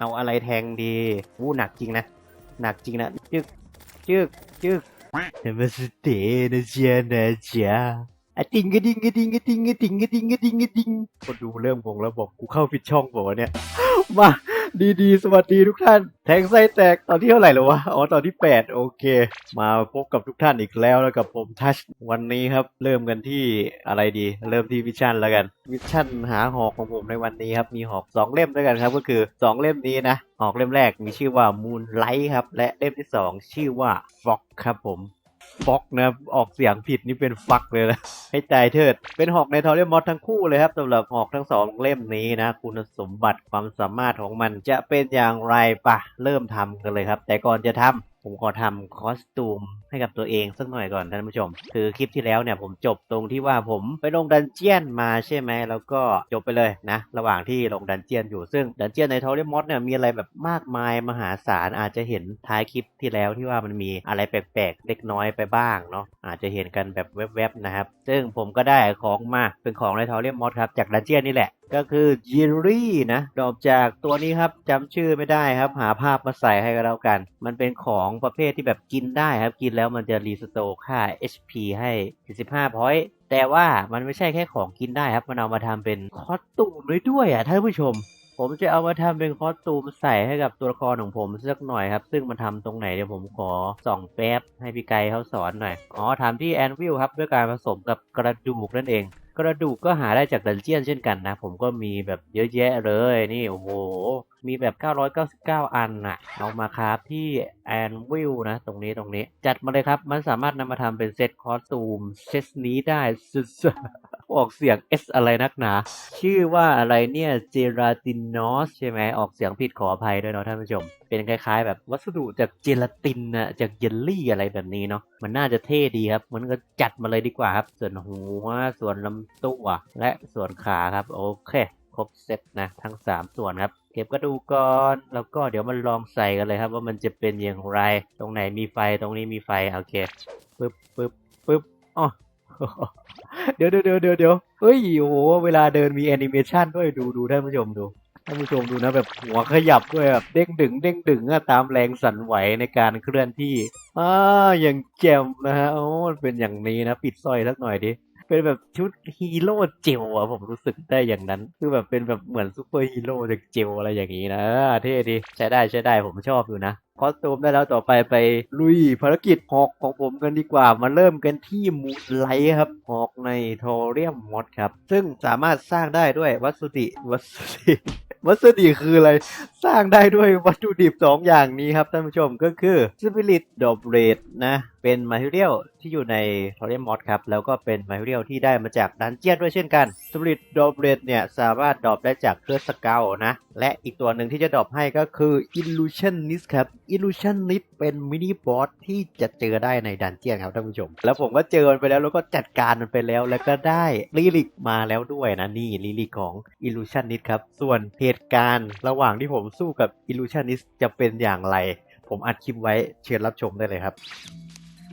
เอาอะไรแทงดีวู้หนักจริงนะ หนักจริงนะจึกจึกจึกเดี๋ยวมาสเตนะเจียนะเจียอะติงกระดิงกระดิงกระดิงกระดิงกระดิงกระดิงกระดิงคนดูเริ่มงงแล้วบอกกูเข้าผิดช่องบอกว่าวะเนี่ยมา ดีๆสวัสดีทุกท่าน แทงไส้แตกตอนที่เท่าไหร่แล้วะ อ๋อ ตอนที่ 8 โอเค มาพบกับทุกท่านอีกแล้วแล้วกับผมทัชวันนี้ครับ เริ่มกันที่อะไรดี เริ่มที่วิชั่นแล้วกัน วิชั่นหาหอกของผมในวันนี้ครับ มีหอก 2 เล่มด้วยกันครับ ก็คือ 2 เล่มนี้นะ หอกเล่มแรกมีชื่อว่า Moonlight ครับ และเล่มที่ 2 ชื่อว่า Fog ครับผม ฟอกนะออกเสียงผิดนี่เป็นฟักเลยนะให้ใจเถิด เป็นหอกในทอรเรียมอสทั้งคู่เลยครับสำหรับหอกทั้งสองเล่มนี้นะ คุณสมบัติความสามารถของมันจะเป็นอย่างไรปะเริ่มทำกันเลยครับ แต่ก่อนจะทำผมขอทำคอสตูม ให้กับตัวเองสักหน่อยก่อนท่านผู้ชม คือคลิปที่แล้วเนี่ยผมจบตรงที่ว่าผมไปลงดันเจียนมาใช่ไหมแล้วก็จบไปเลยนะ ระหว่างที่ลงดันเจียนอยู่ซึ่งดันเจียนในทอร์เรียมอสเนี่ยมีอะไรแบบมากมายมหาศาลอาจจะเห็นท้ายคลิปที่แล้วที่ว่ามันมีอะไรแปลกๆเล็กน้อยไปบ้างเนาะอาจจะเห็นกันแบบแวบๆนะครับ ซึ่งผมก็ได้ของมาเป็นของในทอเรียมมอสครับจากดันเจียนนี่แหละก็คือจินรี่นะดอกจากตัวนี้ครับจำชื่อไม่ได้ครับ หาภาพมาใส่ให้ก็แล้วกัน มันเป็นของประเภทที่แบบกินได้ครับกินแล้วมันจะรีสโตค่า HP ให้45พอยต์แต่ว่ามันไม่ใช่แค่ของกินได้ครับ มันเอามาทำเป็นคอสตูมด้วยด้วยอะท่านผู้ชม ผมจะเอามาทำเป็นคอสตูมใส่ให้กับตัวละครของผมสักหน่อยครับ ซึ่งมันทำตรงไหนเดี๋ยวผมขอส่องแป๊บให้พี่ไกเขาสอนหน่อย อ๋อทำที่แอนวิลครับด้วยการผสมกับกระดูกนั่นเองกระดูกก็หาได้จากดันเจียนเช่นกันนะ ผมก็มีแบบเยอะแยะเลยนี่โอ้โห มีแบบ 999 อันน่ะ เอามาครับที่แอนวิลนะ ตรงนี้ตรงนี้ จัดมาเลยครับ มันสามารถนำมาทำเป็นเซตคอสตูม เซตนี้ได้สุดๆออกเสียง S อะไรนักหนา ชื่อว่าอะไรเนี่ยเจราตินอสใช่ไหมออกเสียงผิดขออภัยด้วยเนาะท่านผู้ชม เป็นคล้ายๆ แบบวัสดุจากเจลาตินนะจากเยลลี่อะไรแบบนี้เนาะมันน่าจะเท่ดีครับ มันก็จัดมาเลยดีกว่าครับ ส่วนหัว ส่วนลำตัว และส่วนขาครับ โอเค ครบเซตนะ ทั้ง 3 ส่วนครับ เก็บกระดูกก่อนแล้วก็เดี๋ยวมันลองใส่กันเลยครับ ว่ามันจะเป็นอย่างไร ตรงไหนมีไฟตรงนี้มีไฟโอเคปึ๊บปึ๊บปึ๊บอ๋อเดี๋ยวเดี๋ยวเดี๋ยวเดี๋ยวเดี๋ยวเฮ้ยโอ้โหเวลาเดินมีแอนิเมชันด้วยดูดูท่านผู้ชมดูท่านผู้ชมดูนะแบบหัวขยับด้วยแบบเด้งดึงเด้งดึงอะตามแรงสั่นไหวในการเคลื่อนที่อ่าอย่างแจ่มนะฮะโอ้เป็นอย่างนี้นะ ปิดสร้อยสักหน่อยดิ เป็นแบบชุดฮีโร่เจลอะผมรู้สึกได้อย่างนั้น คือแบบเป็นแบบเหมือนซูเปอร์ฮีโร่จากเจลอะไรอย่างนี้นะเท่ดีใช้ได้ใช้ได้ผมชอบอยู่นะคอสตูมได้แล้วต่อไปไปลุยภารกิจหอกของผมกันดีกว่า มาเริ่มกันที่มูนไลท์ครับหอกในโทเรียมมอดครับ ซึ่งสามารถสร้างได้ด้วยวัสดุวัสดุวัสดุคืออะไร สร้างได้ด้วยวัตถุดิบสองอย่างนี้ครับท่านผู้ชมก็คือ Spirit d o b r a d นะเป็นมา t e เ i a l ที่อยู่ใน t o r i u m Mod ครับ แล้วก็เป็นมา t e เ i a l ที่ได้มาจากดันเจียนด้วยเช่นกัน Spirit d o b r a d เนี่ยสามารถดรอปได้จากเครือสเกลนะ และอีกตัวหนึ่งที่จะดรอปให้ก็คือ Illusionist ครับ Illusionist เป็นมินิบอสที่จะเจอได้ในดันเจียนครับท่านผู้ชม แล้วผมก็เจอมันไปแล้วแล้วก็จัดการมันไปแล้วแล้วก็ได้ลิลิกมาแล้วด้วยนะนี่ลิลิกของ Illusionist ครับ ส่วนเหตุการณ์ระหว่างที่ผมสู้กับ Illusionist จะเป็นอย่างไร ผมอัดคลิปไว้เชิญรับชมได้เลยครับ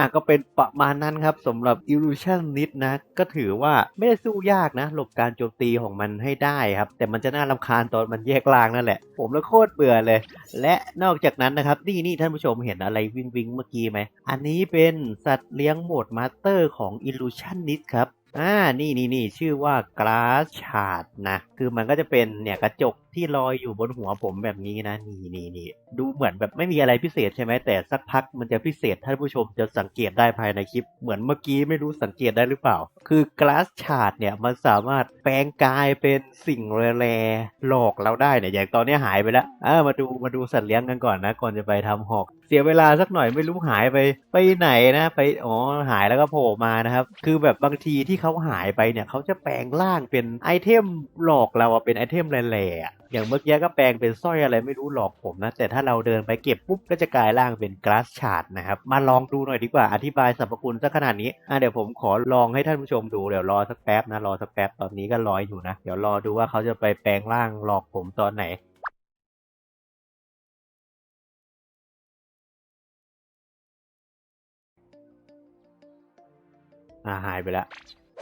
อ่าก็เป็นประมาณนั้นครับสำหรับ Illusion นิดนะ ก็ถือว่าไม่ได้สู้ยากนะ หลบการโจมตีของมันให้ได้ครับ แต่มันจะน่ารำคาญตอนมันแยกล่างนั่นแหละ ผมแล้วโคตรเบื่อเลย และนอกจากนั้นนะครับ นี่นี่ท่านผู้ชมเห็นอะไรวิงวิงเมื่อกี้ไหม อันนี้เป็นสัตว์เลี้ยงโหมดมาสเตอร์ของ Illusion นิดครับอ่า นี่นี่นี่ชื่อว่า Glass Shard นะ คือมันก็จะเป็นเนี่ยกระจก ที่ลอยอยู่บนหัวผมแบบนี้นะนี่นี่นี่ดูเหมือนแบบไม่มีอะไรพิเศษใช่ไหมแต่สักพักมันจะพิเศษท่านผู้ชมจะสังเกตได้ภายในคลิป เหมือนเมื่อกี้ไม่รู้สังเกตได้หรือเปล่า คือ Glass Shard เนี่ยมันสามารถแปลงกายเป็นสิ่งแรๆหลอกเราได้เนี่ยอย่างตอนนี้หายไปแล้วอ่ามาดูมาดูสัตว์เลี้ยงกันก่อนนะ ก่อนจะไปทำหอก เสียเวลาสักหน่อยไม่รู้หายไปไปไหนนะ ไปอ๋อหายแล้วก็โผล่มานะครับ คือแบบบางทีที่เขาหายไปเนี่ยเขาจะแปลงร่างเป็นไอเทมหลอกเราเป็นไอเทมแร่ อย่างเมื่อกี้ก็แปลงเป็นสร้อยอะไรไม่รู้หลอกผมนะ แต่ถ้าเราเดินไปเก็บปุ๊บก็จะกลายร่างเป็นกราสชาร์ดนะครับ มาลองดูหน่อยดีกว่าอธิบายสรรพคุณสักขนาดนี้อะเดี๋ยวผมขอลองให้ท่านผู้ชมดูเดี๋ยวรอสักแป๊บนะรอสักแป๊บตอนนี้ก็รอยอยู่นะ เดี๋ยวรอดูว่าเขาจะไปแปลงร่างหลอกผมตอนไหนอ่าหายไปแล้ว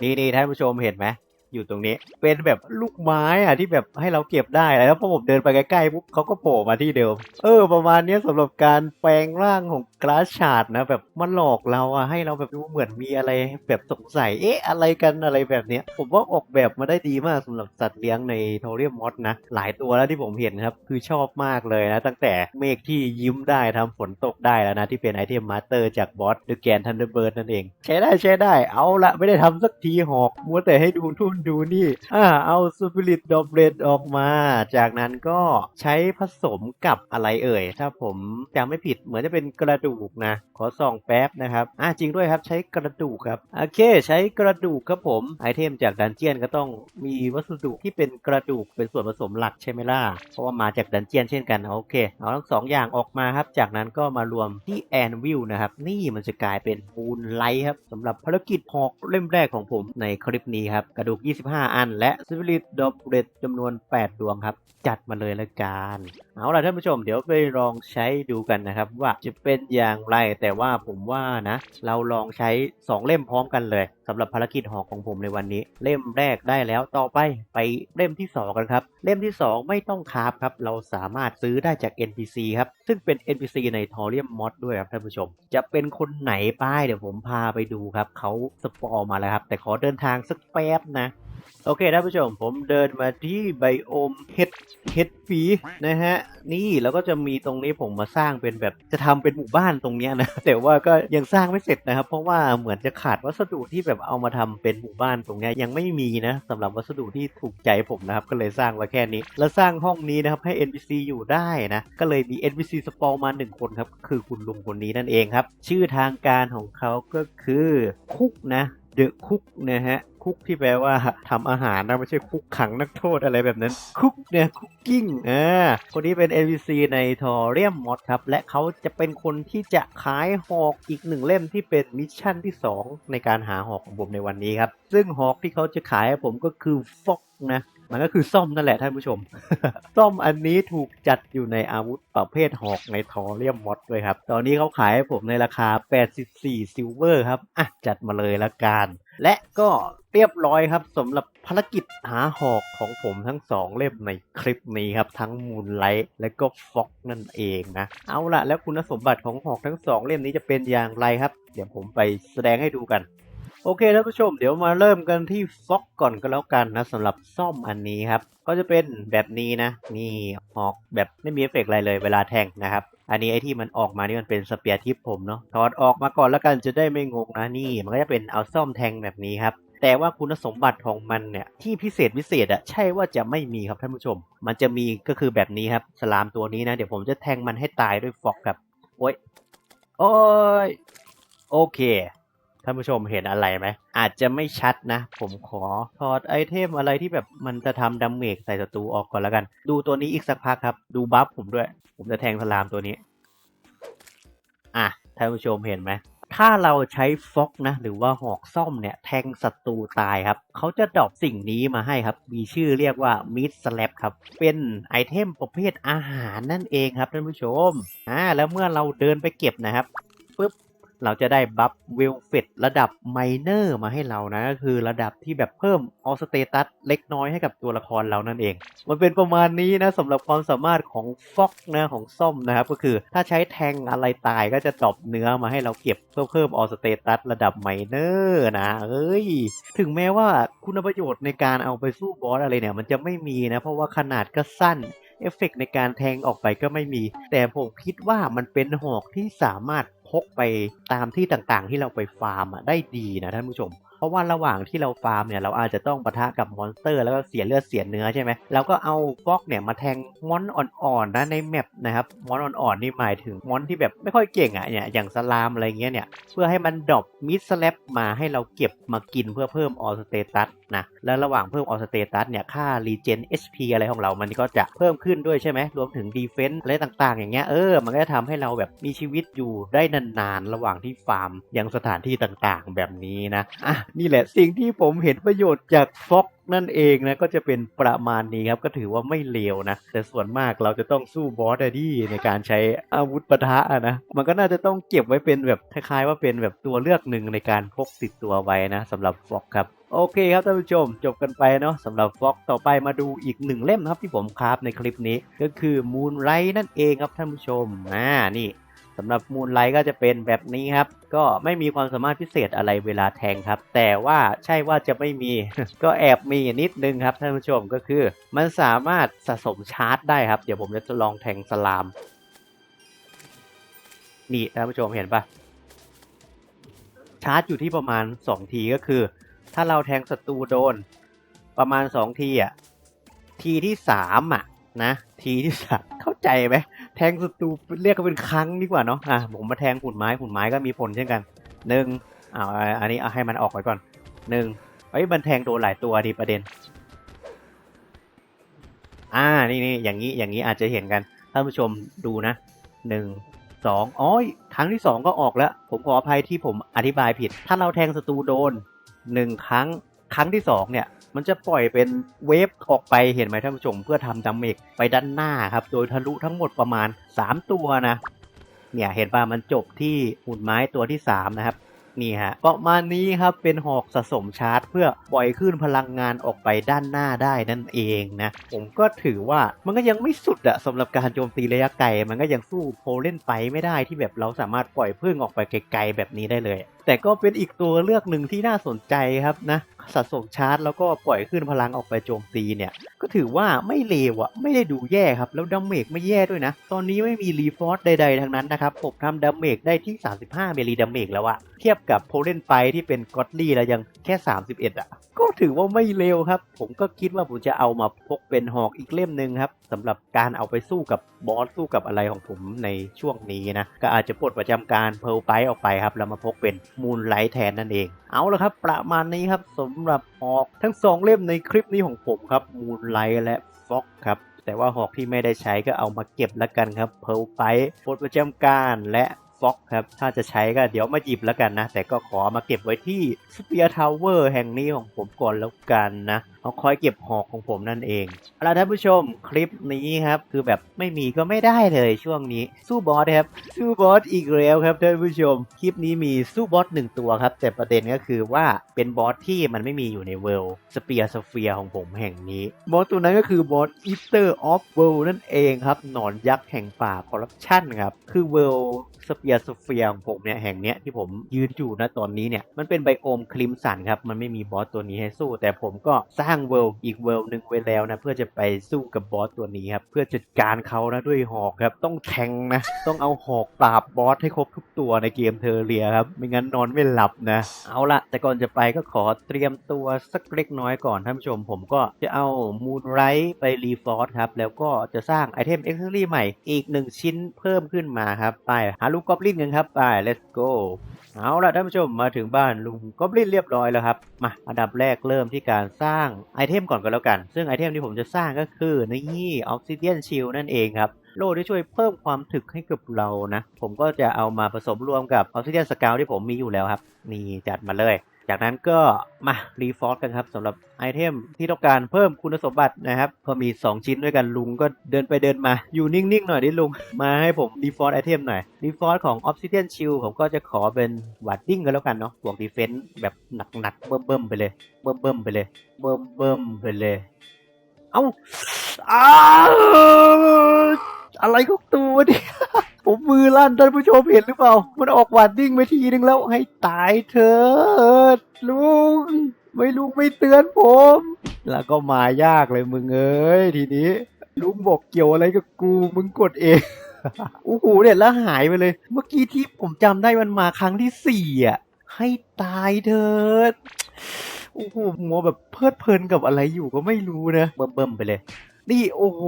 นี่นี่ท่านผู้ชมเห็นไหม อยู่ตรงนี้ เป็นแบบลูกไม้อะที่แบบให้เราเก็บได้แล้วพอผมเดินไปใกล้ๆปุ๊บเขาก็โผล่มาที่เดิม เออ ประมาณนี้ยสำหรับการแปลงร่างของกราสชาร์ดนะ แบบมันหลอกเราอะให้เราแบบดูเหมือนมีอะไร แบบสงสัยเอ๊ะอะไรกันอะไรแบบเนี้ย ผมว่าออกแบบมาได้ดีมากสำหรับสัตว์เลี้ยงในโทเรียมมอสนะ หลายตัวแล้วที่ผมเห็นครับ คือชอบมากเลยนะ ตั้งแต่เมฆที่ยิ้มได้ทำฝนตกได้แล้วนะ ที่เป็นไอเทมมาสเตอร์จากบอสเดอะแกนทันเดอร์เบิร์ดนั่นเองใช้ได้ใช้ได้เอาละไม่ได้ทำสักทีหอกมัวแต่ให้ดูทุ่นดูนี่ อ่า เอาสปิริตดอบเรดออกมา จากนั้นก็ใช้ผสมกับอะไรเอ่ย ถ้าผมจำไม่ผิดเหมือนจะเป็นกระดูกนะ ขอส่องแป๊บนะครับ อ่าจริงด้วยครับ ใช้กระดูกครับ โอเค ใช้กระดูกครับผม ไอเทมจากดันเจียนก็ต้องมีวัสดุที่เป็นกระดูกเป็นส่วนผสมหลักใช่ไหมล่ะ เพราะว่ามาจากดันเจียนเช่นกันโอเค เอาทั้งสองอย่างออกมาครับ จากนั้นก็มารวมที่แอนวิลนะครับ นี่มันจะกลายเป็นปูนไลท์ครับสำหรับภารกิจหอกเล่มแรกของผมในคลิปนี้ครับ กระดูก25 อัน และสปิริตดอบเรดจำนวน 8 ดวงครับ จัดมาเลยละกันเอาล่ะท่านผู้ชมเดี๋ยวไปลองใช้ดูกันนะครับว่าจะเป็นอย่างไรแต่ว่าผมว่านะ เราลองใช้ 2 เล่มพร้อมกันเลยสำหรับภารกิจหอกของผมในวันนี้ เล่มแรกได้แล้วต่อไปไปเล่มที่ 2 กันครับ เล่มที่ 2 ไม่ต้องคราฟครับ เราสามารถซื้อได้จาก NPC ครับ ซึ่งเป็น NPC ในทอริ u มมอดด้วยครับท่านผู้ชม จะเป็นคนไหนป้ายเดี๋ยวผมพาไปดูครับเขาสปอร์มาแล้วครับ แต่ขอเดินทางสักแป๊บนะโอเคท่านผู้ชมผมเดินมาที่ไบโอมเฮดเฮดฟีนะฮะ นี่แล้วก็จะมีตรงนี้ผมมาสร้างเป็นแบบจะทำเป็นหมู่บ้านตรงเนี้ยนะ แต่ว่าก็ยังสร้างไม่เสร็จนะครับ เพราะว่าเหมือนจะขาดวัสดุที่แบบเอามาทำเป็นหมู่บ้านตรงเนี้ยยังไม่มีนะสำหรับวัสดุที่ถูกใจผมนะครับ ก็เลยสร้างไว้แค่นี้ แล้วสร้างห้องนี้นะครับให้ NPC อยู่ได้นะ ก็เลยมี NPC สปอร์มาหนึ่งคนครับคือคุณลุงคนนี้นั่นเองครับ ชื่อทางการของเขาก็คือคุกนะ เดอะคุกนะฮะคุกที่แปลว่าทำอาหารนะไม่ใช่คุกขังนักโทษอะไรแบบนั้น คุกเนี่ยคุกกิ้งอ่าคนนี้เป็น NPC ในทอเรียมมอดครับ และเขาจะเป็นคนที่จะขายหอกอีกหนึ่งเล่มที่เป็นมิชชั่นที่ 2 ในการหาหอกของผมในวันนี้ครับ ซึ่งหอกที่เขาจะขายให้ผมก็คือฟอกนะ มันก็คือซ่อมนั่นแหละท่านผู้ชม ซ่อมอันนี้ถูกจัดอยู่ในอาวุธประเภทหอกในทอเรียมมอดด้วยครับ ตอนนี้เขาขายให้ผมในราคา 84 ซิลเวอร์ครับ อะ จัดมาเลยละกัน และก็เรียบร้อยครับสำหรับภารกิจหาหอกของผมทั้งสองเล่มในคลิปนี้ครับ ทั้งมูนไลท์และก็ฟ็อกนั่นเองนะ เอาละแล้วคุณสมบัติของหอกทั้งสองเล่มนี้จะเป็นอย่างไรครับ เดี๋ยวผมไปแสดงให้ดูกัน โอเคท่านผู้ชมเดี๋ยวมาเริ่มกันที่ฟ็อกก่อนก็แล้วกันนะสำหรับซ่อมอันนี้ครับ ก็จะเป็นแบบนี้นะ นี่หอกแบบไม่มีเอฟเฟกอะไรเลยเวลาแทงนะครับ อันนี้ไอที่มันออกมานี่มันเป็นสเปียร์ทิปผมเนาะถอดออกมาก่อนแล้วกันจะได้ไม่งงนะนี่มันก็จะเป็นเอาซ่อมแทงแบบนี้ครับแต่ว่าคุณสมบัติของมันเนี่ยที่พิเศษพิเศษอะใช่ว่าจะไม่มีครับท่านผู้ชม มันจะมีก็คือแบบนี้ครับสลามตัวนี้นะ เดี๋ยวผมจะแทงมันให้ตายด้วยฟอกครับโอ้ยโอ้ยโอเค ท่านผู้ชมเห็นอะไรไหม อาจจะไม่ชัดนะ ผมขอถอดไอเทมอะไรที่แบบมันจะทำดาเมจใส่ศัตรูออกก่อนแล้วกัน ดูตัวนี้อีกสักพักครับ ดูบัฟผมด้วย ผมจะแทงสลามตัวนี้ อะ ท่านผู้ชมเห็นไหมถ้าเราใช้ฟอกนะ หรือว่าหอกซ่อมเนี่ย แทงศัตรูตายครับ เขาจะดรอปสิ่งนี้มาให้ครับ มีชื่อเรียกว่ามิดสแลปครับ เป็นไอเทมประเภทอาหารนั่นเองครับท่านผู้ชมอ่าแล้วเมื่อเราเดินไปเก็บนะครับปุ๊บ เราจะได้บัฟเวลเฟตระดับไมเนอร์มาให้เรานะก็คือระดับที่แบบเพิ่มออสเตตัสเล็กน้อยให้กับตัวละครเรานั่นเอง มันเป็นประมาณนี้นะสำหรับความสามารถของฟ็อกนะของส้มนะครับก็คือถ้าใช้แทงอะไรตายก็จะตอบเนื้อมาให้เราเก็บเพื่อเพิ่มออสเตตัสระดับไมเนอร์นะเอ้ย ถึงแม้ว่าคุณประโยชน์ในการเอาไปสู้บอสอะไรเนี่ย มันจะไม่มีนะ เพราะว่าขนาดก็สั้นเอฟเฟกต์ในการแทงออกไปก็ไม่มี แต่ผมคิดว่ามันเป็นหอกที่สามารถ พกไปตามที่ต่างๆ ที่เราไปฟาร์มได้ดีนะท่านผู้ชม เพราะว่าระหว่างที่เราฟาร์มเนี่ยเราอาจจะต้องปะทะกับมอนสเตอร์ แล้วก็เสียเลือดเสียเนื้อใช่ไหมเราก็เอาฟอกเนี่ยมาแทงมอนอ่อนๆนะในแมปนะครับมอนอ่อนๆนี่หมายถึงมอนที่แบบไม่ค่อยเก่งอะเนี่ยอย่างสลามอะไรเงี้ยเนี่ยเพื่อให้มันดรอปมิดสแลปมาให้เราเก็บมากินเพื่อเพิ่มออสเตตัส นะแล้วระหว่างเพิ่มออสเตตัสเนี่ยค่ารีเจน HP อะไรของเรามันก็จะเพิ่มขึ้นด้วยใช่ไหมรวมถึงดีเฟนส์อะไรต่างๆ อย่างเงี้ยเออมันก็จะทำให้เราแบบมีชีวิตอยู่ได้นานๆ ระหว่างที่ฟาร์มยังสถานที่ต่างๆ แบบนี้นะอะนี่แหละสิ่งที่ผมเห็นประโยชน์จากฟ็อกนั่นเองนะก็จะเป็นประมาณนี้ครับก็ถือว่าไม่เลวนะ แต่ส่วนมากเราจะต้องสู้บอสดีในการใช้อาวุธปะทะอะนะมันก็น่าจะต้องเก็บไว้เป็นแบบคล้ายๆ ว่าเป็นแบบตัวเลือกหนึ่งในการพกติดตัวไว้นะสำหรับฟ็อกครับ โอเคครับท่านผู้ชมจบกันไปเนาะสำหรับฟล็อกต่อไปมาดูอีกหนึ่งเล่มนะครับที่ผมคราฟในคลิปนี้ ก็คือมูนไรนั่นเองครับท่านผู้ชมอ่านี่สำหรับมูนไลท์ก็จะเป็นแบบนี้ครับ ก็ไม่มีความสามารถพิเศษอะไรเวลาแทงครับ แต่ว่าใช่ว่าจะไม่มี ก็แอบมีนิดนึงครับท่านผู้ชมก็คือ มันสามารถสะสมชาร์จได้ครับ เดี๋ยวผมจะลองแทงสลาม นี่ท่านผู้ชมเห็นปะชาร์จอยู่ที่ประมาณ 2 ทีก็คือ ถ้าเราแทงศัตรูโดน ประมาณ2ทีอะ ทีที่3อะ นะ ทีที่สามเข้าใจไหมแทงศัตรูเรียกกันเป็นครั้งดีกว่าเนาะ อะผมมาแทงหุ่นไม้หุ่นไม้ก็มีผลเช่นกันหนึ่งอ้าวอันนี้เอาให้มันออกไปก่อนหนึ่งเอ้ยมันแทงโดนหลายตัวดีประเด็น อ่า นี่นี่อย่างนี้ อย่างนี้อาจจะเห็นกัน ท่านผู้ชมดูนะหนึ่งสองอ๋อครั้งที่สองก็ออกแล้ว ผมขออภัยที่ผมอธิบายผิด ถ้าเราแทงศัตรูโดน หนึ่งครั้งครั้งที่สองเนี่ย มันจะปล่อยเป็นเวฟออกไปเห็นไหมท่านผู้ชมเพื่อทำดาเมจไปด้านหน้าครับ โดยทะลุทั้งหมดประมาณ 3 ตัวนะ เนี่ยเห็นป่ะมันจบที่หุ่นไม้ตัวที่ 3 นะครับ นี่ฮะประมาณนี้ครับเป็นหอกสะสมชาร์จ เพื่อปล่อยขึ้นพลังงานออกไปด้านหน้าได้นั่นเองนะผมก็ถือว่ามันก็ยังไม่สุดอะสำหรับการโจมตีระยะไกลมันก็ยังสู้โพเล่นไปไม่ได้ที่แบบเราสามารถปล่อยพึ่งออกไปไกลๆแบบนี้ได้เลย แต่ก็เป็นอีกตัวเลือกหนึ่งที่น่าสนใจครับนะ สะสมชาร์จแล้วก็ปล่อยขึ้นพลังออกไปโจมตีเนี่ย ก็ถือว่าไม่เลวอะไม่ได้ดูแย่ครับ แล้วดาเมจไม่แย่ด้วยนะ ตอนนี้ไม่มีรีฟอร์สใดๆทั้งนั้นนะครับ ผมทำดาเมจได้ที่ 35 เมลีดาเมจแล้วอะเทียบกับโพเลนไฟที่เป็นก็อดลี่แล้วยังแค่ 31อะก็ถือว่าไม่เลวครับ ผมก็คิดว่าผมจะเอามาพกเป็นหอกอีกเล่มหนึ่งครับสำหรับการเอาไปสู้กับบอสสู้กับอะไรของผมในช่วงนี้นะก็อาจจะปลดประจำการเพลไปออกไปครับแล้วมาพกเป็นมูนไลท์แทนนั่นเอง เอาละครับ ประมาณนี้ครับสำหรับหอกทั้งสองเล่มในคลิปนี้ของผมครับมูนไลท์และฟ็อกครับแต่ว่าหอกที่ไม่ได้ใช้ก็เอามาเก็บแล้วกันครับเพลไปปลดประจำการและฟ็อกครับ ถ้าจะใช้ก็เดี๋ยวมาหยิบแล้วกันนะ แต่ก็ขอมาเก็บไว้ที่สเปียร์ทาวเวอร์แห่งนี้ของผมก่อนแล้วกันนะเอาคอยเก็บหอกของผมนั่นเองเอาละท่านผู้ชมคลิปนี้ครับ คือแบบไม่มีก็ไม่ได้เลยช่วงนี้ สู้บอสครับสู้บอสอีกแล้วครับท่านผู้ชม คลิปนี้มีสู้บอสหนึ่งตัวครับ แต่ประเด็นก็คือว่าเป็นบอสที่มันไม่มีอยู่ในเวิลด์สเปียร์สเฟียของผมแห่งนี้ บอสตัวนั้นก็คือบอสอีเตอร์ออฟเวิลด์นั่นเองครับหนอนยักษ์แห่งป่าคอร์รัปชันครับคือเวิลด์สเปียร์สเฟียของผมเนี่ยแห่งเนี้ยที่ผมยืนอยู่นะตอนนี้เนี่ยมันเป็นไบโอมคลิมสันครับมันไม่มีบอสตัวนี้ให้สู้ แต่ผมก็สร้างางเวิลด์อีกเวิลด์หนึ่งไว้แล้วนะเพื่อจะไปสู้กับบอสตัวนี้ครับเพื่อจัดการเขานะด้วยหอกครับ ต้องแทงนะ ต้องเอาหอกปราบบอสให้ครบทุกตัวในเกมเทอร์เรียครับไม่งั้นนอนไม่หลับนะ เอาละแต่ก่อนจะไปก็ขอเตรียมตัวสักเล็กน้อยก่อนท่านผู้ชม ผมก็จะเอามูนไรท์ไปรีฟอร์สครับแล้วก็จะสร้างไอเทมเอ็กซ์เซอรี่ใหม่อีกหนึ่งชิ้นเพิ่มขึ้นมาครับไปหาลูกกอบลินกันครับไป let's go อ เอาล่ะท่านผู้ชมมาถึงบ้านลุงก็บลินเรียบร้อยแล้วครับมาอันดับแรกเริ่มที่การสร้างไอเทมก่อนก็แล้วกัน ซึ่งไอเทมที่ผมจะสร้างก็คือนี่ออกซิเดียนชิลนั่นเองครับโล่ที่ช่วยเพิ่มความถึกให้กับเรานะ ผมก็จะเอามาผสมรวมกับออกซิเดียนสกาวที่ผมมีอยู่แล้วครับ นี่จัดมาเลย จากนั้นก็มารีฟอร์กันครับสำหรับไอเทมที่ต้องการเพิ่มคุณสมบัตินะครับก็มี 2 ชิ้นด้วยกันลุงก็เดินไปเดินมา อยู่นิ่ง ๆ หน่อยดิลุง มาให้ผมรีฟอร์ไอเทมหน่อยรีฟอร์ของ Obsidian Shield ผมก็จะขอเป็นวัดดิ้งกันแล้วกันเนาะบวกดีเฟนส์แบบหนัก ๆ เบิ่มๆไปเลยเบิ่มๆไปเลยเบิ่มๆไปเลย เอ้าอ้าอะไรก็ตัวเนี่ย ผมมือลั่นท่านผู้ชมเห็นหรือเปล่า มันออกวัดดิ้งไปทีนึงแล้วให้ตายเถิดลุง ไม่ลุงไม่เตือนผม แล้วก็มายากเลยมึงเอ้ยทีนี้ ลุงบอกเกี่ยวอะไรกับกูมึงกดเองโอ้โหเนี่ยแล้วหายไปเลย เมื่อกี้ที่ผมจำได้มันมาครั้งที่สี่อะให้ตายเถิดโอ้โหมัวแบบเพลิดเพลินกับอะไรอยู่ก็ไม่รู้นะเบิ่มๆไปเลย นี่โอ้โห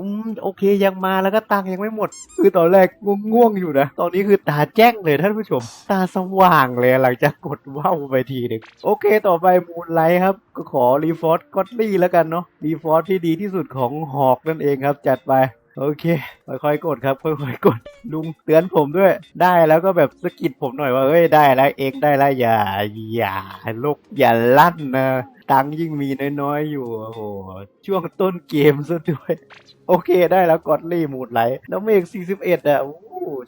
อืมโอเคยังมาแล้วก็ตังยังไม่หมด คือตอนแรกง่วงๆอยู่นะ ตอนนี้คือตาแจ้งเลยท่านผู้ชม ตาสว่างเลยหลังจากกดว่าวไปทีนึงโอเค ต่อไปมูนไลท์ครับ ก็ขอรีฟอร์สก็อตลี่แล้วกันเนาะรีฟอร์สที่ดีที่สุดของหอกนั่นเองครับ จัดไป โอเค ค่อยๆกดครับ ค่อยๆกด ลุงเตือนผมด้วย ได้แล้วก็แบบสกิดผมหน่อยว่าเอ้ยได้แล้วเองได้แล้วอย่า อย่าลุกอย่าลั่นนะตังยิ่งมีน้อยๆอยู่โอ้โหช่วงต้นเกมซะด้วย โอเคได้แล้วกอดลี่มูดไลท์แล้วเมก41อะ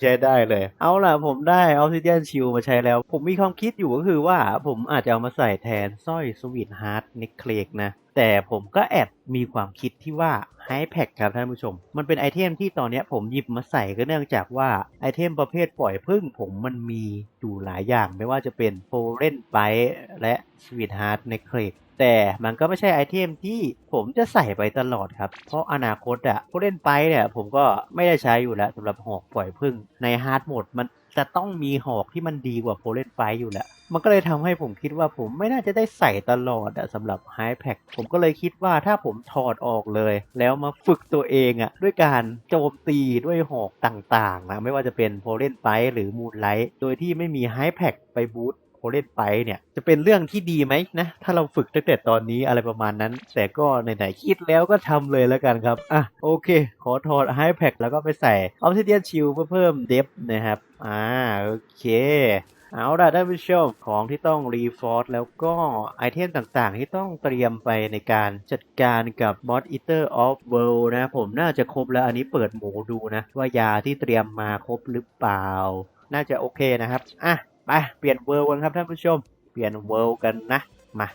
ใช้ได้เลย เอาล่ะผมได้ออ s ซิเดียนชิลมาใช้แล้ว ผมมีความคิดอยู่ก็คือว่าผมอาจจะเอามาใส่แทนสร้อยสวีทฮาร์ดนิคเลกนะ แต่ผมก็แอบมีความคิดที่ว่าไฮแพ็กครับท่านผู้ชม มันเป็นไอเทมที่ตอนเนี้ยผมหยิบมาใส่ก็เนื่องจากว่าไอเทมประเภทปล่อยพึ่งผมมันมีอยู่หลายอย่าง ไม่ว่าจะเป็นโฟเรนไ e และสวีทฮาร์ดในิคเลกแต่มันก็ไม่ใช่ไอเทมที่ผมจะใส่ไปตลอดครับ เพราะอนาคตอะผู้เล่นไปเนี่ยผมก็ไม่ได้ใช้อยู่แล้วสำหรับหอกปล่อยพึ่งในฮาร์ดโหมดมันจะต้องมีหอกที่มันดีกว่าโพเล่นไฟอยู่แล้ว มันก็เลยทำให้ผมคิดว่าผมไม่น่าจะได้ใส่ตลอดอะสำหรับไฮแพ็กผมก็เลยคิดว่าถ้าผมถอดออกเลย แล้วมาฝึกตัวเองอะด้วยการโจมตีด้วยหอกต่างๆนะไม่ว่าจะเป็นโพเลนไฟหรือมูนไลท์โดยที่ไม่มีไฮแพ็กไปบูตโอเลนไปเนี่ยจะเป็นเรื่องที่ดีไหมนะ ถ้าเราฝึกตั้งแต่ตอนนี้อะไรประมาณนั้น แต่ก็ไหนๆคิดแล้วก็ทำเลยแล้วกันครับ อะ โอเค ขอถอดไฮแพ็กแล้วก็ไปใส่ออ s ซิเดียนชิลเพื่อเพิ่มเดฟนะครับ อ่า โอเค เอาล่ะท่านผู้ชมของที่ต้องรีฟอร์สแล้วก็ไอเทมต่างๆ ที่ต้องเตรียมไปในการจัดการกับบอสอีเตอร์ออฟเวิลด์นะ ผมน่าจะครบแล้วอันนี้เปิดหมูดูนะ ว่ายาที่เตรียมมาครบหรือเปล่า น่าจะโอเคนะครับ อะ ไป เปลี่ยนเวิร์กันครับท่านผู้ชม เปลี่ยนเวิร์กันนะ มา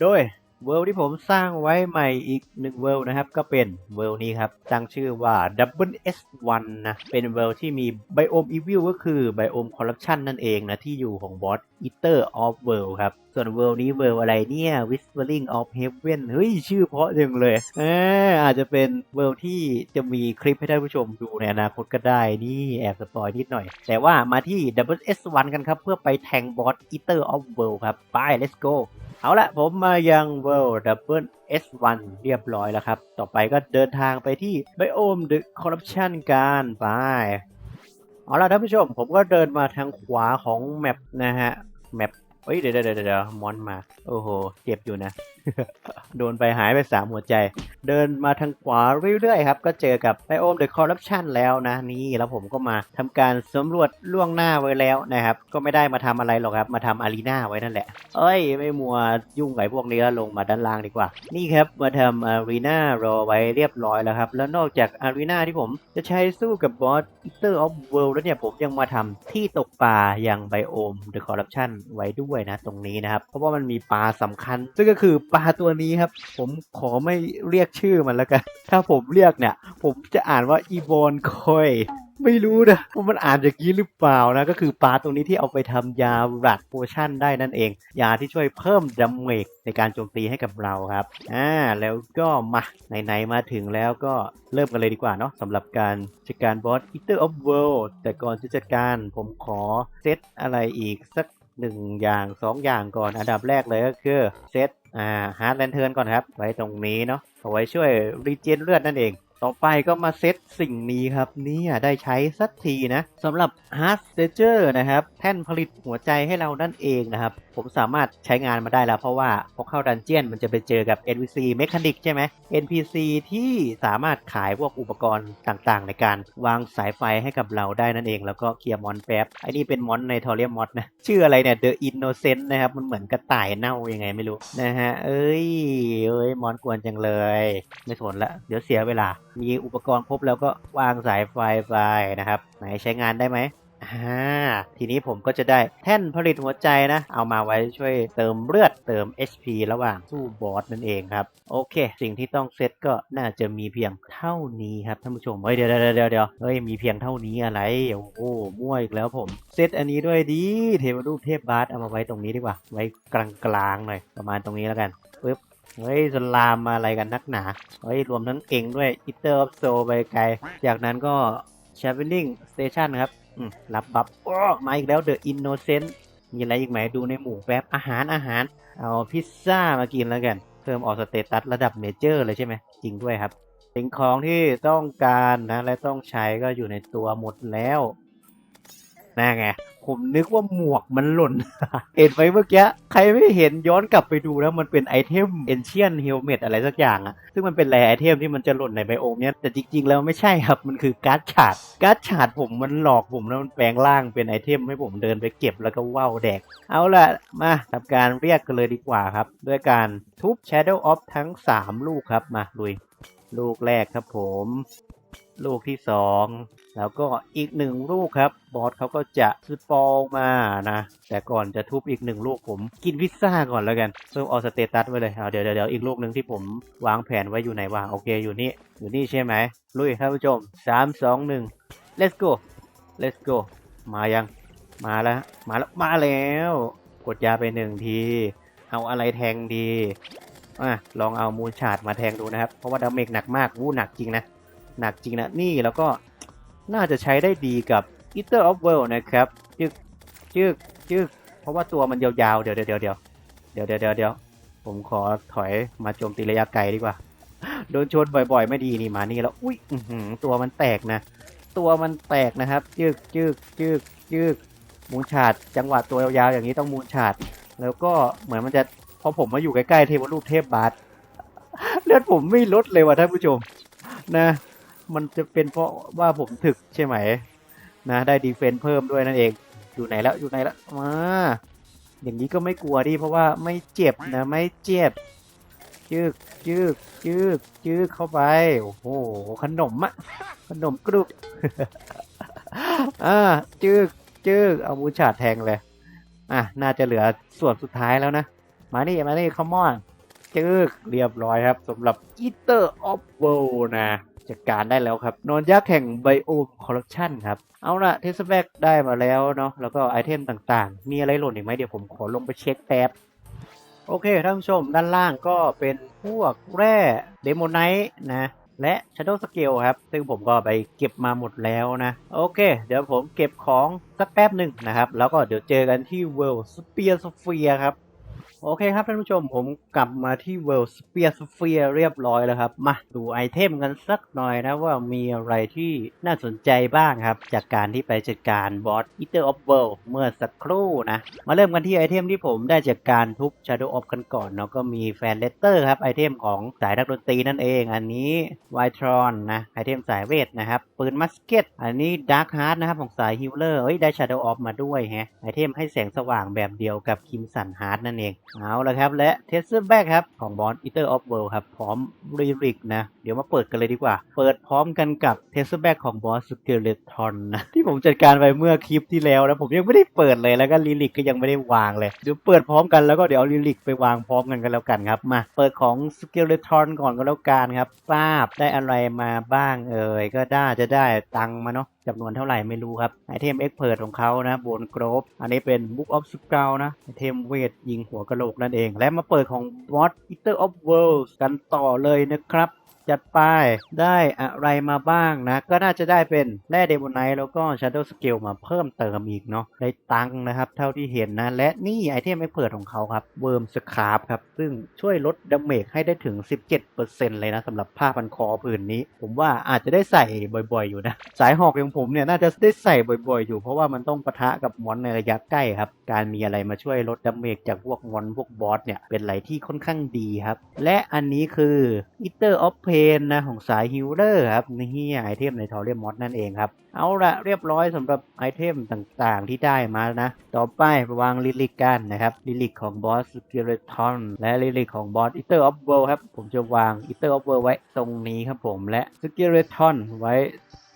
โดย เวิลด์ที่ผมสร้างไว้ใหม่อีกหนึ่งเวิลด์นะครับ ก็เป็นเวิลด์นี้ครับ ตั้งชื่อว่า Double S1 นะ เป็นเวิลด์ที่มีไบโอมอีวิลก็คือไบโอมคอร์รัปชันนั่นเองนะ ที่อยู่ของบอส Eater of World ครับ ส่วนเวิลด์นี้เวิลด์อะไรเนี่ย Whispering of Heaven เฮ้ย ชื่อเพราะจังเลยเอออาจจะเป็นเวิลด์ที่จะมีคลิปให้ท่านผู้ชมดูในอนาคตก็ได้นี่แอบสปอยนิดหน่อย แต่ว่ามาที่ Double S1 กันครับเพื่อไปแทงบอส Eater of World ครับไป let's go เอาละผมมายัง World Double S1 เรียบร้อยแล้วครับ ต่อไปก็เดินทางไปที่ Biome The Corruption กันไป เอาละท่านผู้ชม ผมก็เดินมาทางขวาของแมปนะฮะ แมป เฮ้ยเดี๋ยวเดี๋ยวเดี๋ยวมอนมาโอ้โห เจ็บอยู่นะ โดนไปหายไปสามหัวใจ เดินมาทางขวาเรื่อยๆครับ ก็เจอกับไบโอมเดอะคอร์รัปชันแล้วนะนี่แล้วผมก็มาทำการสำรวจล่วงหน้าไว้แล้วนะครับ ก็ไม่ได้มาทำอะไรหรอกครับ มาทำอารีนาไว้นั่นแหละ เอ้ย ไม่มัวยุ่งไอ้พวกนี้แล้วลงมาด้านล่างดีกว่า นี่ครับมาทำอารีนารอไว้เรียบร้อยแล้วครับ แล้วนอกจากอารีนาที่ผมจะใช้สู้กับบอส Eater of World แล้วเนี่ยผมยังมาทำที่ตกปลาอย่างไบโอม The Corruption ไว้ด้วยวยนะตรงนี้นะครับ เพราะว่ามันมีปลาสำคัญ ซึ่งก็คือปลาตัวนี้ครับ ผมขอไม่เรียกชื่อมันแล้วกัน ถ้าผมเรียกเนี่ย ผมจะอ่านว่าอีบอนคอยไม่รู้นะว่ามันอ่านอย่างนี้หรือเปล่านะ ก็คือปลาตรงนี้ที่เอาไปทำยารัดโพชั่นได้นั่นเอง ยาที่ช่วยเพิ่มดาเมจในการโจมตีให้กับเราครับอ่าแล้วก็มาไหนๆมาถึงแล้วก็เริ่มกันเลยดีกว่าเนาะสำหรับการจัดการบอส Eater of World แต่ก่อนจะจัดการผมขอเซตอะไรอีกสัก หนึ่งอย่างสองอย่างก่อนอันดับแรกเลยก็คือเซตอ่าฮาร์ดแลนเทิร์นก่อนครับ ไว้ตรงนี้เนาะเอาไว้ช่วยรีเจนเลือดนั่นเอง ต่อไปก็มาเซตสิ่งนี้ครับนี่ได้ใช้สักทีนะสำหรับ Hard s t a g e r นะครับ แท่นผลิตหัวใจให้เรานั่นเองนะครับ ผมสามารถใช้งานมาได้แล้ว เพราะว่าพอเข้าดันเจียนมันจะไปเจอกับ NPC เมคานิกใช่ไหม NPC ที่สามารถขายพวกอุปกรณ์ต่างๆ ในการวางสายไฟให้กับเราได้นั่นเอง แล้วก็เคลียร์มอนแป๊บไอ้นี่เป็นมอนในทอเรียมมอดนะชื่ออะไรเนี่ย The Innocent นะครับมันเหมือนกระต่ายเน่ายังไงไม่รู้นะฮะเอ้ยเอ้ยมอนกวนจังเลย ไม่สนละเดี๋ยวเสียเวลามีอุปกรณ์ครบแล้วก็วางสายไฟไปนะครับ ไหนใช้งานได้ไหมอ่าทีนี้ผมก็จะได้แท่นผลิตหัวใจนะ เอามาไว้ช่วยเติมเลือดเติม HP ระหว่างสู้บอสนั่นเองครับ โอเค สิ่งที่ต้องเซตก็น่าจะมีเพียงเท่านี้ครับท่านผู้ชม เฮ้ยเดี๋ยวเดี๋ยวเดี๋ยวเดี๋ยวเฮ้ยมีเพียงเท่านี้อะไร โอ้โหมั่วอีกแล้วผม เซตอันนี้ด้วยดีเทวรูปเทพบาสเอามาไว้ตรงนี้ดีกว่า ไว้กลางๆหน่อยประมาณตรงนี้แล้วกันปึ๊บ เฮ้ยสลามมาอะไรกันนักหนา เฮ้ย รวมทั้งเองด้วยอิเตอร์ออฟโซไปไกล จากนั้นก็ c h a v e l i n g Station ครับอืมรับบัฟโอ้มาอีกแล้ว The Innocent มีอะไรอีกไหมดูในหมู่แป๊บอาหารอาหาร เอาพิซซ่ามากินแล้วกัน เพิ่มออกสเตตัสระดับเมเจอร์เลยใช่ไหมจริงด้วยครับสิ่งของที่ต้องการนะและต้องใช้ก็อยู่ในตัวหมดแล้ว น่าไงผมนึกว่าหมวกมันหล่น เห็นไหมเมื่อกี้ ใครไม่เห็นย้อนกลับไปดูแล้วมันเป็นไอเทม Ancient Helmet อะไรสักอย่างอะซึ่งมันเป็นแรไอเทมที่มันจะหล่นในไบโอมเนี้ยแต่จริง ๆ แล้วไม่ใช่ครับ มันคือการ์ดฉาดการ์ดฉาดผมมันหลอกผมแล้วมันแปลงร่างเป็นไอเทมให้ผมเดินไปเก็บแล้วก็ว่าวแดก เอาล่ะ มาทำการเรียกกันเลยดีกว่าครับ ด้วยการทุบ Shadow of ทั้ง 3 ลูกครับมาลุย ลูกแรกครับผม ลูกที่สองแล้วก็อีกหนึ่งลูกครับ บอสเขาก็จะสปอลมานะ แต่ก่อนจะทุบอีกหนึ่งลูกผมกินพิซซ่าก่อนแล้วกันเพิ่มออสเตตัสไว้เลยเอาเดี๋ยวเดี๋ยวเดี๋ยวอีกลูกหนึ่งที่ผมวางแผนไว้อยู่ไหนวะโอเคอยู่นี่ อยู่นี่ใช่ไหมลุยท่านผู้ชมสามสองหนึ่ง let's go let's go มายัง มาแล้ว มาแล้ว มาแล้ว กดยาไปหนึ่งที เอาอะไรแทงดีอะลองเอามูลชาดมาแทงดูนะครับ เพราะว่าดาเมจหนักมากวู้หนักจริงนะ หนักจริงนะนี่แล้วก็น่าจะใช้ได้ดีกับ Eater of World นะครับจึกจึกจึกเพราะว่าตัวมันยาวๆ เดี๋ยวเดี๋ยวเดี๋ยวเดี๋ยวเดี๋ยวเดี๋ยวเดี๋ยวผมขอถอยมาโจมตีระยะไกลดีกว่า โดนชนบ่อยๆ ไม่ดีนี่มานี่แล้ว อุ้ยตัวมันแตกนะ ตัวมันแตกนะครับจึกจึกจึกจึกมูนฉาดจังหวะตัวยาวๆอย่างนี้ต้องมูนฉาดแล้วก็เหมือนมันจะพอผมมาอยู่ใกล้ๆเทวรูปเทพบาสเลือดผมไม่ลดเลยว่ะท่านผู้ชม นะ มันจะเป็นเพราะว่าผมถึกใช่ไหม นะ ได้ดีเฟนส์เพิ่มด้วยนั่นเอง อยู่ไหนแล้วอยู่ไหนแล้วมาอย่างนี้ก็ไม่กลัวดิเพราะว่าไม่เจ็บนะไม่เจ็บจึกจึกจึกจึกเข้าไปโอ้โหขนมอะขนมกรุบอ่าจึกจึกเอาบูชาดแทงเลยอะน่าจะเหลือส่วนสุดท้ายแล้วนะ มานี่มานี่ come on จึกเรียบร้อยครับสำหรับ Eater of World นะ จัดการได้แล้วครับ นอนยักษ์แห่งไบโอมคอร์รัปชันครับ เอาละเทสแบกได้มาแล้วเนาะแล้วก็ไอเทมต่างๆ มีอะไรหล่นอีกไหมเดี๋ยวผมขอลงไปเช็คแป๊บโอเคท่านผู้ชมด้านล่างก็เป็นพวกแร่เดโมไนท์นะและ Shadow Scale ครับ ซึ่งผมก็ไปเก็บมาหมดแล้วนะ โอเค เดี๋ยวผมเก็บของสักแป๊บหนึ่งนะครับ แล้วก็เดี๋ยวเจอกันที่ World Spear Sphere ครับ โอเคครับท่านผู้ชมผมกลับมาที่ World Spear Sphere เรียบร้อยแล้วครับ มาดูไอเทมกันสักหน่อยนะว่ามีอะไรที่น่าสนใจบ้างครับ จากการที่ไปจัดการบอส Eater of World เมื่อสักครู่นะ มาเริ่มกันที่ไอเทมที่ผมได้จากการทุบ Shadow of กันก่อนเนาะก็มีแฟนเลตเตอร์ครับ ไอเทมของสายนักดนตรีนั่นเอง อันนี้ w i t r o n นะไอเทมสายเวทนะครับปืนมัสเก็ตอันนี้ Dark Heart นะครับของสายฮิลเลอร์เอ้ยได้ Shadow of มาด้วยฮะไอเทมให้แสงสว่างแบบเดียวกับคิมสันฮาร์ดนั่นเองเอาละครับ และ t e s t e r Back ครับ ของ Bond Eater of World ครับ พร้อมรีริกนะ เดี๋ยวมาเปิดกันเลยดีกว่า เปิดพร้อมกันกับ t e s t e r Back ของ Boss Skeleton นะ ที่ผมจัดการไปเมื่อคลิปที่แล้วนะผมยังไม่ได้เปิดเลยแล้วก็ลิลิกก็ยังไม่ได้วางเลย เดี๋ยวเปิดพร้อมกันแล้วก็เดี๋ยวเอาลิลิกไปวางพร้อมกันกันแล้วกันครับ มาเปิดของ Skeleton ก่อนก็แล้วกันครับทราบได้อะไรมาบ้างเอ่ยก็ได้จะได้ตังมาเนาะจำนวนเท่าไหร่ไม่รู้ครับไอเทมเอ็กเพิร์ของเขานะบนกรอบอันนี้เป็น Book of s c u l นะไอเทมเวทยิงหัวกระโหลกนั่นเอง และมาเปิดของ Boss Eater of Worlds กันต่อเลยนะครับ จัดไปได้อะไรมาบ้างนะ ก็น่าจะได้เป็นแร่เดโมไนท์แล้วก็ Shadow Scale มาเพิ่มเติมอีกเนาะได้ตังนะครับ เท่าที่เห็นนะ และนี่ไอเทมไม่เปิดของเขาครับเวิร์มสคาร์ครับ ซึ่งช่วยลดดาเมจให้ได้ถึง 17%เลยนะสำหรับผ้าพันคอผืนนี้ ผมว่าอาจจะได้ใส่บ่อยๆ อยู่นะ สายหอกอย่างผมเนี่ยน่าจะได้ใส่บ่อยๆ อยู่ เพราะว่ามันต้องปะทะกับมอนในระยะใกล้ครับ การมีอะไรมาช่วยลดดาเมจจากพวกมอนพวกบอสเนี่ยเป็นอะไรที่ค่อนข้างดีครับและอันนี้คือ Eater of Pain นะของสายฮิลเลอร์ครับนี่ไอเทมในทอร์เรียมมอสนั่นเองครับ เอาละเรียบร้อยสำหรับไอเทมต่างๆที่ได้มานะ ต่อไปวางลิลิกกันนะครับลิลิกของบอสสกิเลทอนและลิลิกของบอสอิเตอร์ออฟเวิลครับ ผมจะวางอิเตอร์ออฟเวิลไว้ตรงนี้ครับผมและสกิเลทอนไว้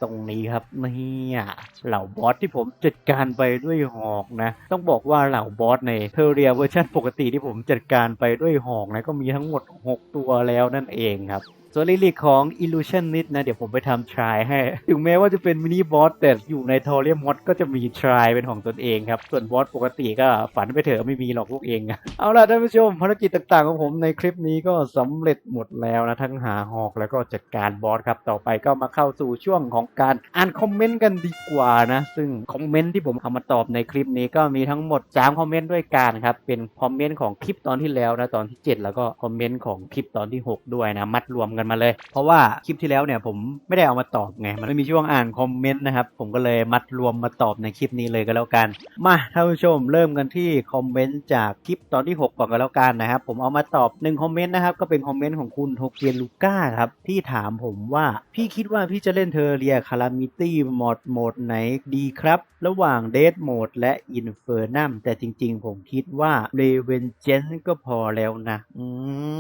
ตรงนี้ครับเนี่ยเหล่าบอสที่ผมจัดการไปด้วยหอกนะ ต้องบอกว่าเหล่าบอสในเทอเรียเวอร์ชันปกติที่ผมจัดการไปด้วยหอกนะก็มีทั้งหมด 6 ตัวแล้วนั่นเองครับส่วนลิลิกของ Illusionist นะ เดี๋ยวผมไปทำ try ให้ ถึงแม้ว่าจะเป็นมินิบอสแต่อยู่ในทอเรียมมอดก็จะมี try เป็นของตนเองครับ ส่วนบอสปกติก็ฝันไปเถอะไม่มีหรอกพวกเอง เอาล่ะท่านผู้ชมภารกิจต่างๆของผมในคลิปนี้ก็สำเร็จหมดแล้วนะ ทั้งหาหอกแล้วก็จัดการบอสครับ ต่อไปก็มาเข้าสู่ช่วงของการอ่านคอมเมนต์กันดีกว่านะ ซึ่งคอมเมนต์ที่ผมเอามาตอบในคลิปนี้ก็มีทั้งหมด3คอมเมนต์ด้วยกันครับ เป็นคอมเมนต์ของคลิปตอนที่แล้วนะตอนที่ 7 แล้วก็คอมเมนต์ของคลิปตอนที่ 6 ด้วยนะ มัดรวมกันมาเลย เพราะว่าคลิปที่แล้วเนี่ยผมไม่ได้เอามาตอบไง มันไม่มีช่วงอ่านคอมเมนต์นะครับ ผมก็เลยมัดรวมมาตอบในคลิปนี้เลยก็แล้วกัน มาท่านผู้ชมเริ่มกันที่คอมเมนต์จากคลิปตอนที่ 6 ก่อนก็แล้วกันนะครับ ผมเอามาตอบ1คอมเมนต์นะครับ ก็เป็นคอมเมนต์ของคุณโทเกียนลูก้าครับ ที่ถามผมว่าพี่คิดว่าพี่จะเล่นเทอร์เรียคารามิตี้โหมดโหมดไหนดีครับ ระหว่างเด d โหมดและอินเฟอร์นัมแต่จริง ๆ ผมคิดว่าเรเวนเจนก็พอแล้วนะ อื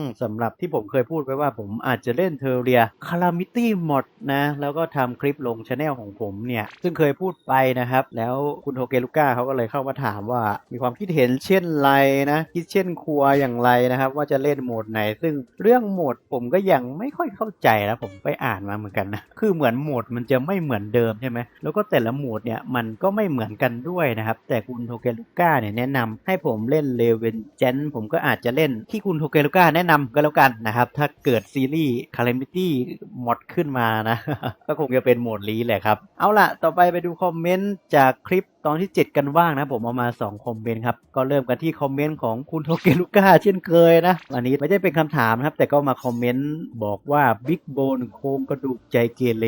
มสำหรับที่ผมเคยพูดไว้ว่าผมอาจจะเล่นเทอร์เรียคารามิตี้หมดนะ แล้วก็ทำคลิปลงช anel ของผมเนี่ย ซึ่งเคยพูดไปนะครับ แล้วคุณโทเกลูก้าเขาก็เลยเข้ามาถามว่า มีความคิดเห็นเช่นไรนะ คิดเช่นครัวอย่างไรนะครับ ว่าจะเล่นโหมดไหน ซึ่งเรื่องโหมดผมก็ยังไม่ค่อยเข้าใจนะผมไปอ่านมาเหมือนกันนะ คือเหมือนโหมดมันจะไม่เหมือนเดิมใช่ไหมแล้วก็แต่ละโหมดเนี่ยมันก็ไม่เหมือนกันด้วยนะครับ แต่คุณโทเกลูก้าเนี่ยแนะนำให้ผมเล่นเลเวนเจนผมก็อาจจะเล่นที่คุณโทเกลูก้าแนะนำก็แล้วกันนะครับ ถ้าเกิดซีรีส์คาเลมิตี้มอดขึ้นมานะ ก็คงจะเป็นโหมดลีแหละครับ เอาล่ะต่อไปไปดูคอมเมนต์จากคลิป ตอนที่ 7 กันว่างนะผมเอามา2คอมเมนต์ครับ ก็เริ่มกันที่คอมเมนต์ของคุณโทเกลุก้าเช่นเคยนะ อันนี้ไม่ได้เป็นคำถามครับ แต่ก็มาคอมเมนต์บอกว่าบิ๊กโบนโครงกระดูกใจเกเร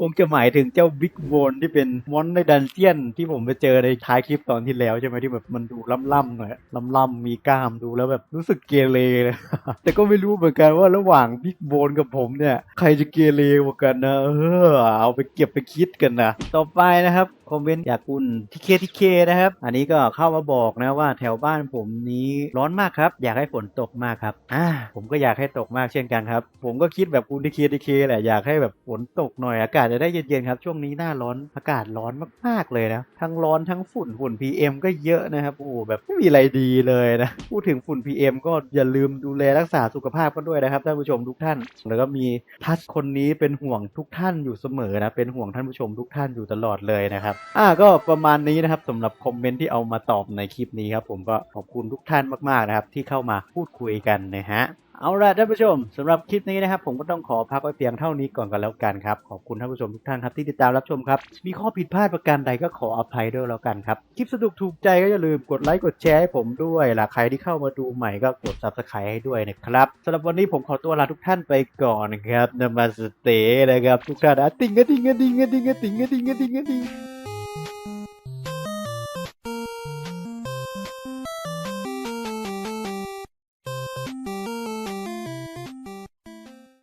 คงจะหมายถึงเจ้าบิ๊กโบนที่เป็นมอนในดันเจียนที่ผมไปเจอในท้ายคลิปตอนที่แล้วใช่ไหมที่แบบมันดูล่ำๆหน่อยล่ำๆมีกล้ามดูแล้วแบบรู้สึกเกเรเลยแต่ก็ไม่รู้เหมือนกันว่าระหว่างบิ๊กโบนกับผมเนี่ยใครจะเกเรกว่ากันนะเออเอาไปเก็บไปคิดกันนะต่อไปนะครับ คอมเมนต์จากคุณทีเคทีเคนะครับ อันนี้ก็เข้ามาบอกนะว่าแถวบ้านผมนี้ร้อนมากครับ อยากให้ฝนตกมากครับอ่าผมก็อยากให้ตกมากเช่นกันครับ ผมก็คิดแบบคุณทีเคทีเคแหละอยากให้แบบฝนตกหน่อยอากาศจะได้เย็นๆครับ ช่วงนี้หน้าร้อนอากาศร้อนมากๆเลยนะทั้งร้อนทั้งฝุ่นฝุ่น PM ก็เยอะนะครับโอ้แบบไม่มีอะไรดีเลยนะพูดถึงฝุ่น PM ก็อย่าลืมดูแลรักษาสุขภาพกันด้วยนะครับท่านผู้ชมทุกท่าน แล้วก็มีทัชคนนี้เป็นห่วงทุกท่านอยู่เสมอนะเป็นห่วงท่านผู้ชมทุกท่านอยู่ตลอดเลยนะครับอ่าก็ประมาณนี้นะครับสำหรับคอมเมนต์ที่เอามาตอบในคลิปนี้ครับผมก็ขอบคุณทุกท่านมากๆนะครับที่เข้ามาพูดคุยกันนะฮะเอาล่ะท่านผู้ชมสำหรับคลิปนี้นะครับ ผมก็ต้องขอพักไว้เพียงเท่านี้ก่อนกันแล้วกันครับ ขอบคุณท่านผู้ชมทุกท่านครับที่ติดตามรับชมครับ มีข้อผิดพลาดประการใดก็ขออภัยด้วยแล้วกันครับ คลิปสนุกถูกใจก็อย่าลืมกดไลค์กดแชร์ให้ผมด้วยล่ะใครที่เข้ามาดูใหม่ก็กด subscribe ให้ด้วยนะครับสำหรับวันนี้ผมขอตัวลาทุกท่านไปก่อนนะครับนามาสเตนะครับทุกท่านอะติงกะติงกะติงกะติงกะติงกะติงกะติงกะติง